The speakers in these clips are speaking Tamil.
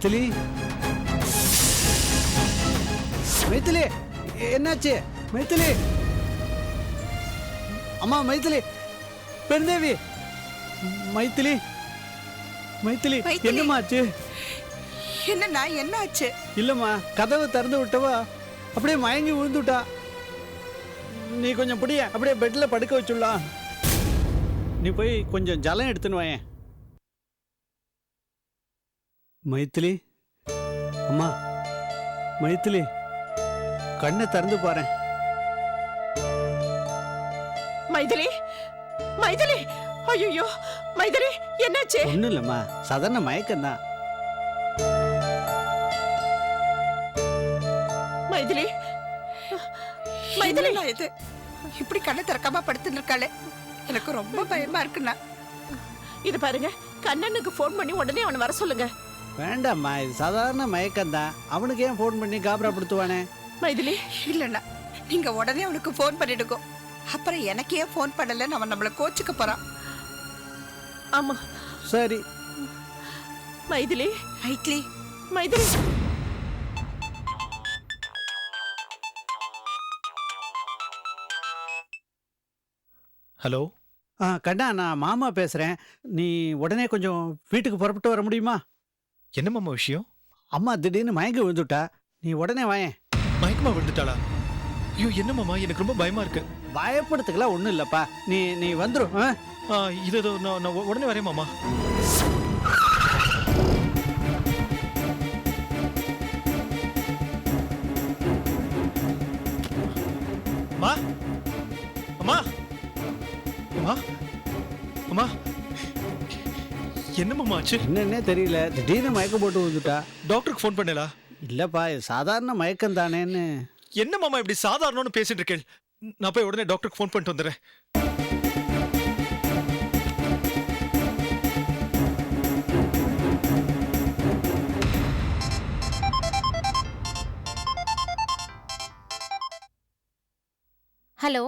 மைதிலி மைதிலி என்னாச்சு? மைதிலி அம்மா மைதிலி பெருந்தேவி. மைதிலி மைதிலி மைதிலி. என்னம்மா ஆச்சு என்னண்ணா என்ன ஆச்சு இல்லம்மா கதவை திறந்து விட்டவா? அப்படியே மயங்கி விழுந்துட்டா. நீ கொஞ்சம் பிடிய அப்படியே பெட்ல படுக்க வச்சுடலாம். நீ போய் கொஞ்சம் ஜலம் எடுத்துன்னு வாயேன். மைத்திலி. அம்மா மைத்திலி கண்ணை திறந்து பாரு மைதிலி மைதிலி ஐயோ மைதிலி என்னாச்சு? ஒன்றும் இல்லைம்மா சாதாரண மயக்கம்தான். மைதிலி மைதிலி. இது? இப்படி கண்ணை திறக்காம படுத்துட்டு இருக்காளே எனக்கு ரொம்ப பயமா இருக்குண்ணா. இது பாருங்க கண்ணனுக்கு ஃபோன் பண்ணி உடனே அவனை வர சொல்லுங்க. வேண்டாம்மா இது சாதாரண மயக்கம்தான். அவனுக்கு ஏன் ஃபோன் பண்ணி காபராப்படுத்துவானே? மைதிலி. இல்லண்ணா நீங்க உடனே அவனுக்கு ஃபோன் பண்ணிடுங்க. அப்புறம் எனக்கு ஏன் ஃபோன் பண்ணலன்னு அவன் நம்மள கோச்சுக்க போறான். ஆமா. சரி. மைதிலி. மைதிலி. மைதிலி. ஹலோ. ஆ கண்ணா நான் மாமா பேசுகிறேன் நீ உடனே கொஞ்சம் வீட்டுக்கு புறப்பட்டு வர முடியுமா? என்ன மாமா விஷயம்? அம்மா திடீர்னு மயங்கி விழுந்துட்டா. நீ உடனே வாயேன். மயக்கமா விழுந்துட்டாளா? ஐயோ என்ன மாமா? எனக்கு ரொம்ப பயமா இருக்கு. பயப்படுறதுக்கெல்லாம் ஒன்றும் இல்லைப்பா. நீ நீ வந்துடும் இதோ, நான் நான் உடனே வரேன் மாமா. அம்மா அம்மா? அம்மா? அம்மா? என்ன மாமா ஆச்சு என்னன்னே தெரியல. திடீர்னு மயக்கம் போட்டு விழுந்துட்டா. டாக்டருக்கு ஃபோன் பண்ணலா இல்லைப்பா இது சாதாரண மயக்கம் தானேன்னு. என்ன மாமா இப்படி சாதாரணன்னு பேசிட்டு இருக்கேன்? நான் போய் உடனே டாக்டருக்கு ஃபோன் பண்ணிட்டு வந்துடுறேன். ஹலோ.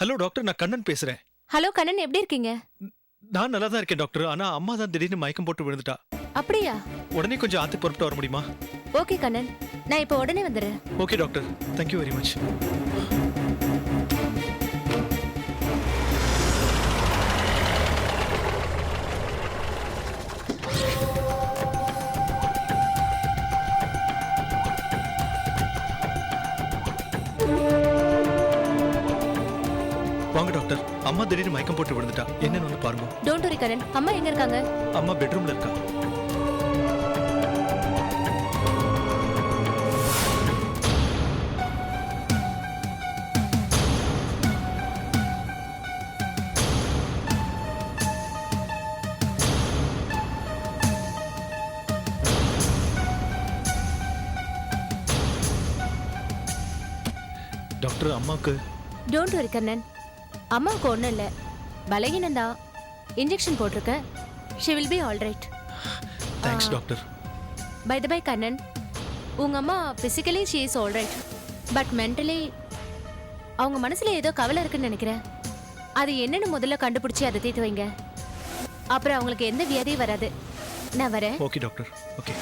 ஹலோ டாக்டர் நான் கண்ணன் பேசுறேன். ஹலோ கண்ணன் எப்படி இருக்கீங்க? நான் நல்லா தான் இருக்கேன் டாக்டர் ஆனா அம்மா தான் திடீர்னு மயக்கம் போட்டு விழுந்துட்டா. அப்படியா? உடனே கொஞ்சம் ஆத்து புறப்பட்டு வர முடியுமா? ஓகே கண்ணன். நான் இப்போ உடனே வந்துடுறேன். Okay doctor thank you very much திடீர்னு மயக்கம் போட்டு விழுந்துட்டா. என்னன்னு வந்து பாருங்க. டோன்ட் வரி கண்ணன் அம்மா எங்க இருக்காங்க? அம்மா பெட்ரூம்ல இருக்கா? டாக்டர் அம்மாவுக்கு டோன்ட் வரி கண்ணன். அம்மாவுக்கு ஒன்றும் இல்லை. பலகீனம் தான் இன்ஜெக்ஷன் போட்டிருக்கேன் she will be all right thanks. Doctor by the by Kannan உங்க அம்மா physically she is all right but mentally அவங்க மனசுல ஏதோ கவலை இருக்குன்னு நினைக்கிறேன். அது என்னன்னு முதல்ல கண்டுபிடிச்சி அதை தீர்த்து வைங்க. அப்புறம் அவங்களுக்கு எந்த வியாதியும் வராது. நான் வரேன். ஓகே டாக்டர் ஓகே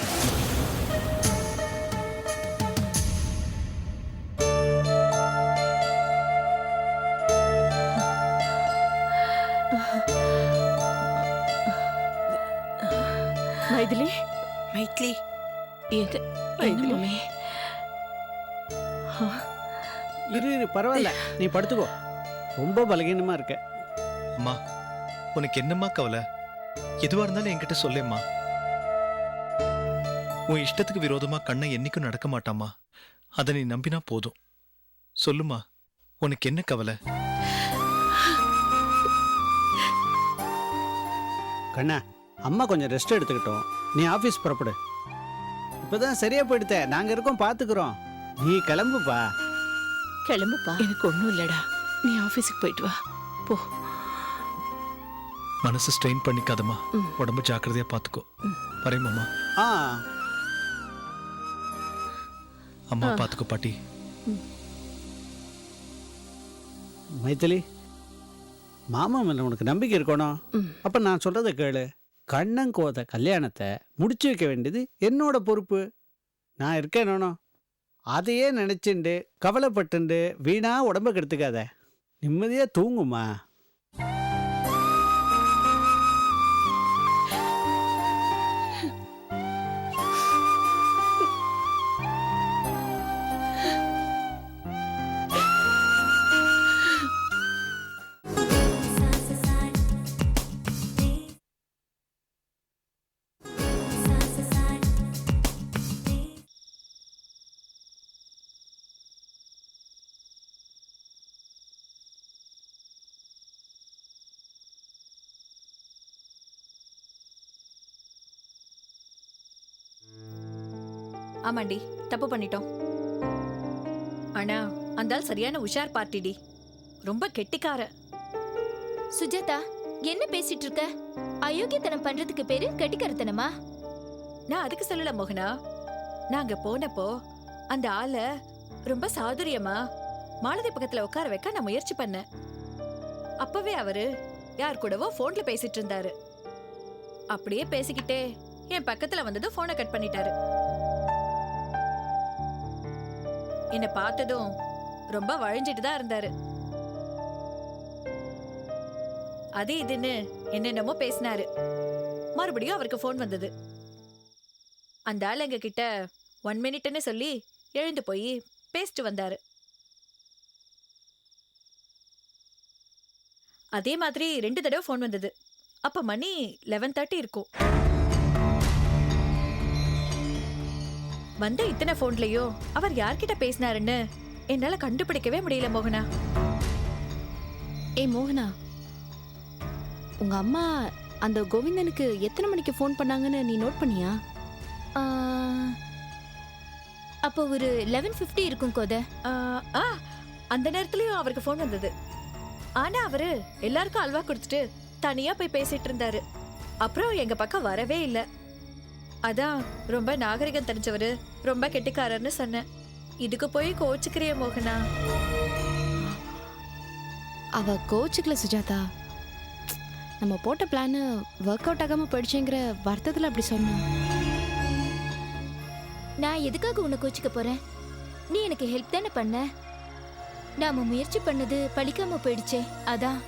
இரு இரு பரவாயில்ல. நீ படுத்துக்கோ. ரொம்ப பலகீனமா இருக்க. அம்மா உனக்கு என்னம்மா கவலை? எதுவா இருந்தாலும் என்கிட்ட சொல்லேம்மா. உன் இஷ்டத்துக்கு விரோதமா கண்ணை என்னைக்கும் நடக்க மாட்டாமா அதை நீ நம்பினா போதும். சொல்லுமா உனக்கு என்ன கவலை? கண்ணா அம்மா கொஞ்சம் ரெஸ்ட் எடுத்துக்கிட்டோம். நீ ஆஃபீஸ் புறப்படு. இப்போதான் சரியா போயிடுத்த. நாங்க இருக்கோம் பாத்துக்கிறோம். நீ கிளம்புப்பா. கிளம்புப்பா. எனக்கு ஒண்ணும் இல்லடா. நீ ஆபீஸுக்கு போயிட்டு வா. போ. மனசு ஸ்ட்ரெயின் பண்ணிக்காதம்மா. உடம்பு ஜாக்கிரதையா பாத்துக்கோ. வரேம்மா ஆ. அம்மா ஆ. பாத்துக்கோ பாட்டி. மைதிலி மாமா மேல உனக்கு நம்பிக்கை இருக்கணும். அப்ப நான் சொல்றதை கேளு. கண்ணங்கோத கல்யாணத்தை முடிச்சு வைக்க வேண்டியது என்னோட பொறுப்பு. நான் இருக்கேனோ அதையே நினச்சிண்டு கவலைப்பட்டுண்டு வீணாக உடம்ப கெடுத்துக்காத. நிம்மதியாக தூங்குமா ஆமாண்டி தப்பு பண்ணிட்டோம். ஆனா அந்த ஆள் சரியான உஷார் பார்ட்டிடி. ரொம்ப கெட்டிக்கார. சுஜாதா என்ன பேசிட்டு இருக்க அயோக்கியத்தனம் பண்றதுக்கு பேரு கெட்டிக்கருத்தனமா? நான் அதுக்கு சொல்லல மோகனா. நான் அங்க போனப்போ அந்த ஆளை ரொம்ப சாதுரியமா மாலதி பக்கத்துல உட்கார வைக்க நான் முயற்சி பண்ணேன். அப்பவே அவரு யார் கூடவோ போன்ல பேசிட்டு இருந்தாரு அப்படியே பேசிக்கிட்டே என் பக்கத்துல வந்தது போனை கட் பண்ணிட்டாரு. என்னை பார்த்ததும் ரொம்ப வழிஞ்சிட்டு தான் இருந்தாரு. அது இதுன்னு என்னென்னமோ பேசினாரு. மறுபடியும் அவருக்கு ஃபோன் வந்தது. அந்த ஆள் எங்க கிட்ட ஒன் மினிட்னு சொல்லி எழுந்து போய் பேசிட்டு வந்தாரு. அதே மாதிரி ரெண்டு தடவை ஃபோன் வந்தது. அப்ப மணி லெவன் தேர்ட்டி இருக்கும். வந்த இத்தனை ஃபோன்லயோ அவர் யார்கிட்ட பேசினாருன்னு என்னால கண்டுபிடிக்கவே முடியல மோகனா. ஏய் மோகனா. உங்க அம்மா அந்த கோவிந்தனுக்கு எத்தனை மணிக்கு ஃபோன் பண்ணாங்கன்னு நீ நோட் பண்ணியா? அப்போ ஒரு லெவன் ஃபிஃப்டி இருக்கும் கோத. ஆ அந்த நேரத்துலயும் அவருக்கு ஃபோன் வந்தது. ஆனா அவரு எல்லாருக்கும் அல்வா கொடுத்துட்டு தனியா போய் பேசிட்டு இருந்தாரு. அப்புறம் எங்க பக்கம் வரவே இல்ல. அதான் ரொம்ப நாகரிகம் தெரிஞ்சவரு ரொம்ப கெட்டிக்காரர்னு சொன்னேன். இதுக்கு போய் கோச்சுக்கிறிய மோகனா. அவ கோச்சுக்கல சுஜாதா. நம்ம போட்ட பிளான் ஒர்க் அவுட் ஆகாம போயிடுச்சுங்கிற வருத்தத்துல அப்படி சொன்னா. நான் எதுக்காக உன்னை கோச்சிக்க போறேன்? நீ எனக்கு ஹெல்ப் தானே பண்ண? நாம முயற்சி பண்ணது பலிக்காம போயிடுச்சே அதான்.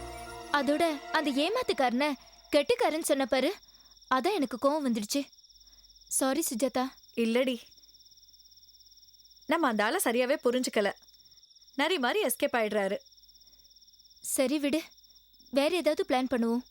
அதோட அந்த ஏமாத்துக்காரன கெட்டுக்காரன்னு சொன்ன பாரு அதான் எனக்கு கோவம் வந்துடுச்சு. சாரி சுஜாதா இல்லடி. நம்ம அந்த ஆளை சரியாவே புரிஞ்சுக்கல. நரி மாதிரி எஸ்கேப் ஆயிடுறாரு. சரி விடு. வேற ஏதாவது பிளான் பண்ணுவோம்.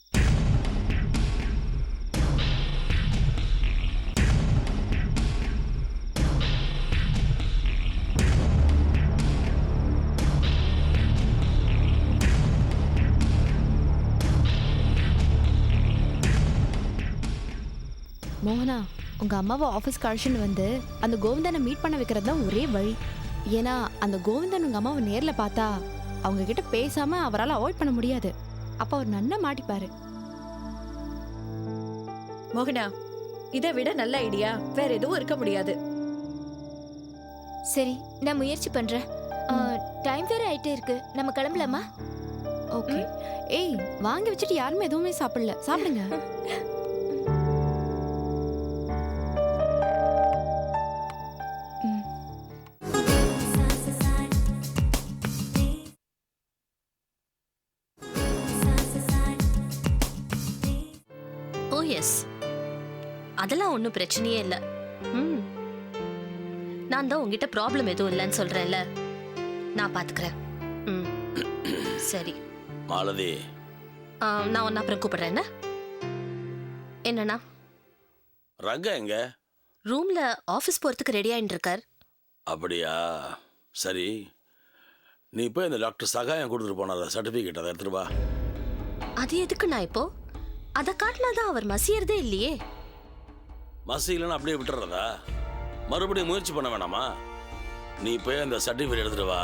மோகனா உங்க அம்மாவை ஆஃபீஸ்க்கு அழைச்சிட்டு வந்து அந்த கோவிந்தனை மீட் பண்ண வைக்கிறது தான் ஒரே வழி. ஏன்னா அந்த கோவிந்தன் உங்க அம்மாவை நேர்ல பார்த்தா அவங்க கிட்ட பேசாம அவரால் அவாய்ட் பண்ண முடியாது. அப்ப அவர் நன்னா மாட்டிப்பாரு. மோகனா இதை விட நல்ல ஐடியா வேற எதுவும் இருக்க முடியாது. சரி நான் முயற்சி பண்றேன். டைம் வேற ஆயிட்டே இருக்கு. நம்ம கிளம்பலாமா? ஓகே ஏய் வாங்கி வச்சுட்டு யாருமே எதுவுமே சாப்பிடல. சாப்பிடுங்க. ஒன்றும் பிரச்சனையே இல்லை. ம். நான் தான் உங்ககிட்ட ப்ராப்ளம் எதுவும் இல்லைன்னு சொல்கிறேன்ல நான் பார்த்துக்கிறேன் ம். சரி. மாலதி. ஆ, நான் ஒன்று அப்புறம் கூப்பிடுறேன் என்ன? என்னண்ணா? ரங்க எங்க? ரூமில் ஆஃபீஸ் போகிறதுக்கு ரெடி ஆகிட்டு இருக்கார். அப்படியா? சரி. நீ போய் இந்த டாக்டர் சகாயம் கொடுத்துட்டு போனார சர்டிஃபிகேட் அதை எடுத்துட்டு வா. அது எதுக்கு நான் இப்போ? அதை காட்டினா தான் அவர் மசியறதே இல்லையே. மசியிலன்னு அப்படியே விட்டுறதா மறுபடியும் முயற்சி பண்ண வேணாமா? நீ போய் அந்த சர்டிஃபிகேட் எடுத்துட்டு வா.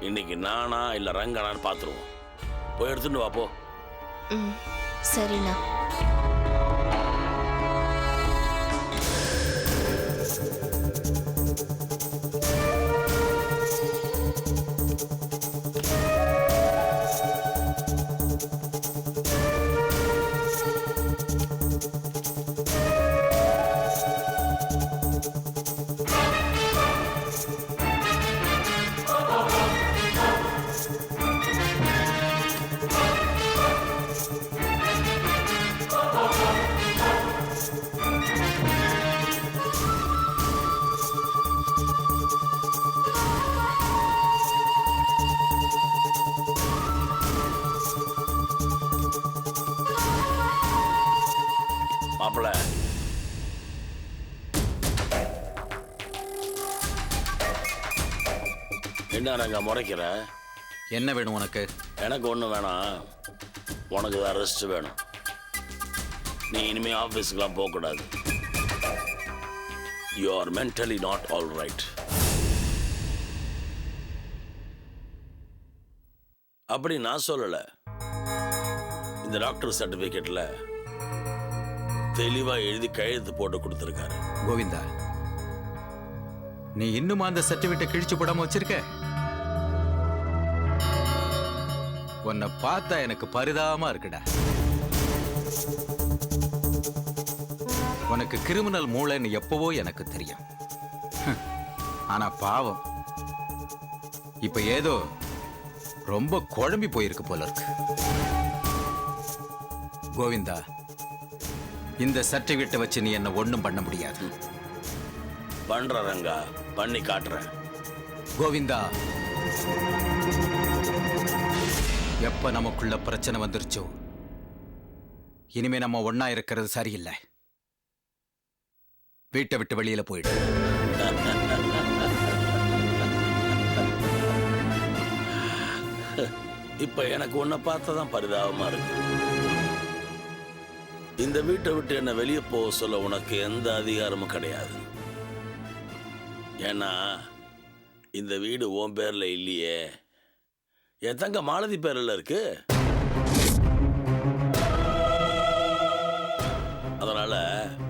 இன்னைக்கு நானா இல்லை ரங்கனான்னு பார்த்துருவோம் போய் எடுத்துட்டு வா போ. சரிண்ணா. ரங்க முறைக்கிற என்ன வேணும் உனக்கு? எனக்கு ஒன்றும் வேணாம். உனக்கு தான் ரெஸ்ட் வேணும். நீ இனிமே ஆஃபீஸுக்கெலாம் போகக்கூடாது. You are mentally not all right அப்படி நான் சொல்லலை. இந்த டாக்டர் சர்டிஃபிகேட்டில் தெளிவாக எழுதி கையெழுத்து போட்டு கொடுத்துருக்காரு. கோவிந்தா நீ இன்னும் அந்த சர்டிபிகேட்டை கிழிச்சு போடாம வச்சிருக்க? உன்னை பார்த்தா எனக்கு பரிதாபமா இருக்குடா. உனக்கு கிரிமினல் மூளைன்னு எப்பவோ எனக்கு தெரியும். ஆனா பாவம். இப்ப ஏதோ ரொம்ப குழம்பி போயிருக்கு போல இருக்கு. கோவிந்தா இந்த சர்டிபிகேட்டை வச்சு நீ என்ன ஒண்ணும் பண்ண முடியாது. பண்ற ரங்கா. பண்ணி காட்டுறேன். கோவிந்தா. எப்ப நமக்குள்ள பிரச்சனை வந்துருச்சோ? இனிமே நம்ம ஒன்னா இருக்கிறது சரியில்லை. வீட்டை விட்டு வெளியில போயிடு. இப்ப எனக்கு உன்னை பார்த்தா தான் பரிதாபமா இருக்கு. இந்த வீட்டை விட்டு என்ன வெளியே போக சொல்ல உனக்கு எந்த அதிகாரமும் கிடையாது. ஏன்னா இந்த வீடு உன் பேர்ல இல்லையே. என் தங்க மாலதி பேர்ல இருக்கு. அதனால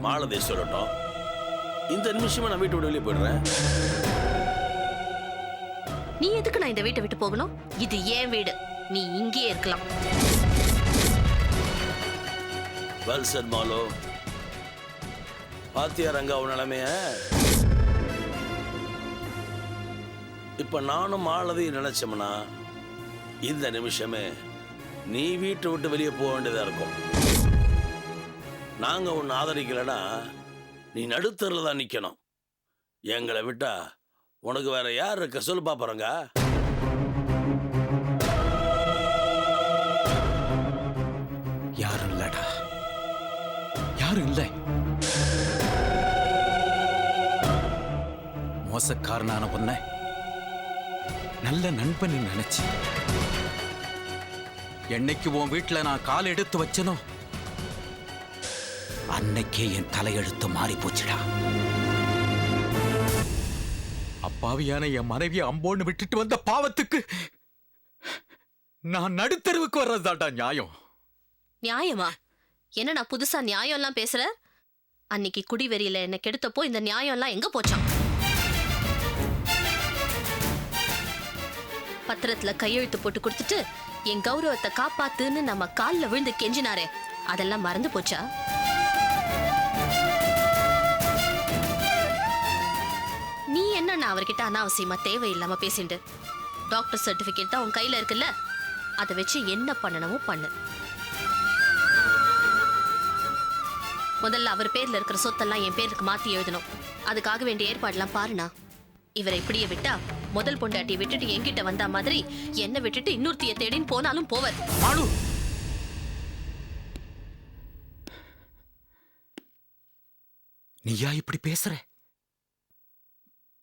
மாலதி சொல்லட்டும். இந்த நிமிஷமா நான் வீட்டை விட்டு வெளியே போயிடுறேன். நீ எதுக்கு நான் இந்த வீட்டை விட்டு போகணும்? இது ஏன் வீடு. நீ இங்கேயே இருக்கலாம். வெல் செட் மாலோ. பாத்தியா ரங்கா உன் நிலைமைய? இப்ப நானும் மாலதி நினைச்சோம்னா இந்த நிமிஷமே நீ வீட்டை விட்டு வெளியே போக வேண்டியதாக இருக்கும். நாங்கள் உன்னை ஆதரிக்கலைன்னா நீ நடுத்தரில் தான் நிற்கணும் எங்களை விட்டா உனக்கு வேற யார் இருக்க சொல்லு பார்ப்பறங்க யாரும் இல்லடா. யாரும் இல்லை. மோசக்காரனான பொண்ணை நல்ல நண்பன் நினைச்சு. என்னைக்கு உன் வீட்டில் நான் கால் எடுத்து வச்சனோ அன்னைக்கே என் தலையெழுத்து மாறி போச்சுடா. அப்பாவியான என் மனைவியை அம்போன்னு விட்டுட்டு வந்த பாவத்துக்கு நான் நடுத்தருவுக்கு வர்றதுதான்டா நியாயம். நியாயமா? என்ன நான் புதுசா நியாயம் எல்லாம் பேசுற? அன்னைக்கு குடிவெறியில என்ன கெடுத்தப்போ இந்த நியாயம் எல்லாம் எங்க போச்சான் பத்திரத்துல கையெழுத்து போட்டு கொடுத்துட்டு என் கௌரவத்தை காப்பாத்துன்னு நம்ம கால்ல விழுந்து கெஞ்சினாரே அதெல்லாம் மறந்து போச்சா? நீ என்ன அவர்கிட்ட அனாவசியமா தேவையில்லாம பேசிண்டு? டாக்டர் சர்டிபிகேட் தான் உன் கையில இருக்குல்ல அதை வச்சு என்ன பண்ணணுமோ பண்ணு. முதல்ல அவர் பேர்ல இருக்கிற சொத்தெல்லாம் என் பேருக்கு மாத்தி எழுதணும். அதுக்காக வேண்டிய ஏற்பாடுலாம் பாருண்ணா. இவரை இப்படியே விட்டா முதல் பொண்டாட்டி விட்டுட்டு என்கிட்ட வந்தா மாதிரி என்ன விட்டுட்டு இன்னொருத்திய தேடின்னு போனாலும் போவர் மாலு! நீயா இப்படி பேசுற?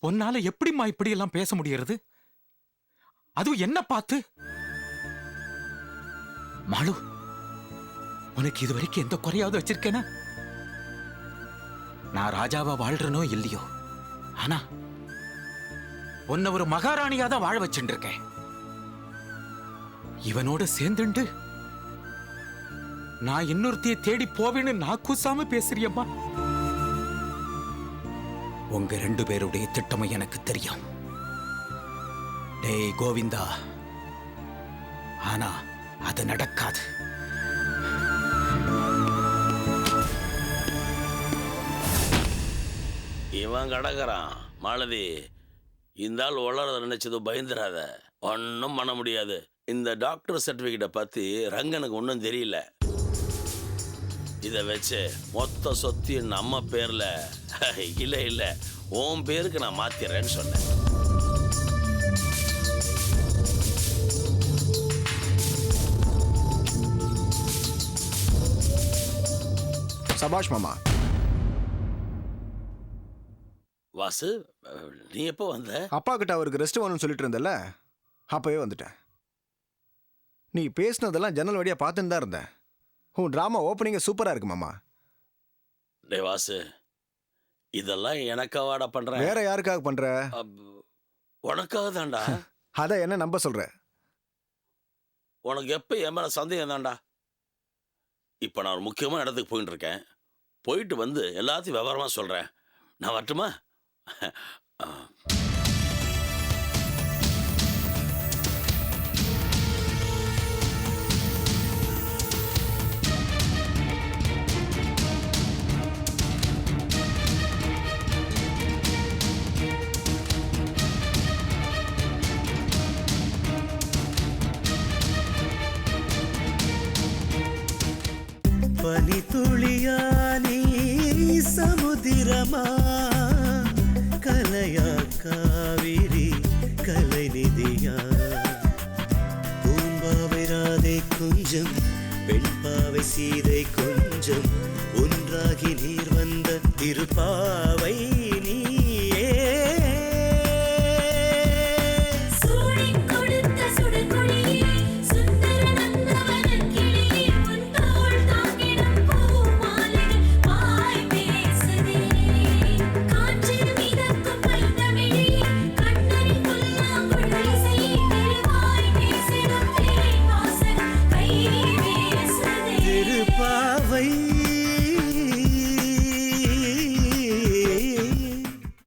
உன்னால எப்படிம்மா இப்படி எல்லாம் பேச முடியறது? அதுவும் என்ன பார்த்து மாலு உனக்கு இது வரைக்கும் எந்த குறையாவது வச்சிருக்கேனா? நான் ராஜாவா வாழ்றனோ இல்லையோ? ஆனா உன்னை ஒரு மகாராணியா தான் வாழ வச்சுட்டு இருக்கேன் இவனோட சேர்ந்துண்டு. நான் இன்னொருத்திய தேடி போவேன்னு நான் கூசாம பேசுறியம்மா. உங்க ரெண்டு பேருடைய திட்டமும் எனக்கு தெரியும். டேய் கோவிந்தா. ஆனா அது நடக்காது. இவன் கடக்குறான் மாலதி. இந்த ஆள் உளறத நினைச்சதும் பயந்துடாத ஒன்றும் பண்ண முடியாது. இந்த டாக்டர் சர்டிஃபிகேட்டை பற்றி ரங்கனுக்கு ஒன்றும் தெரியல. இதை வச்சு மொத்த சொத்து நம்ம பேரில். இல்லை இல்லை. உன் பேருக்கு நான் மாத்திடுறேன்னு சொன்னேன். சபாஷ் மாமா. வாசு நீ எப்போ வந்த? அப்பா கிட்ட அவருக்கு ரெஸ்ட் வேணும்னு சொல்லிட்டு இருந்தல அப்பவே வந்துட்டேன். நீ பேசுனதெல்லாம் ஜன்னல் வழியா பார்த்துன்னு தான் இருந்தேன். உன் ட்ராமா ஓப்பனிங்கே சூப்பரா இருக்கு மாமா. டே வாசு இதெல்லாம் எனக்காவாடா பண்றேன் வேற யாருக்காக பண்ற? அப், உனக்காக தான்டா. அத என்ன நம்ப சொல்ற? உனக்கு எப்போ என் மேலே சந்தேகம் தான்டா? இப்போ நான் ஒரு முக்கியமான இடத்துக்கு போயிட்டு இருக்கேன். போயிட்டு வந்து எல்லாத்தையும் விவரமாக சொல்கிறேன் நான் வரட்டுமா? ஆ. பனி துளியானி சமுதிரமா கொஞ்சம் வெண்பாவை சீதை கொஞ்சம் ஒன்றாகி நீர் வந்த திருப்பாவை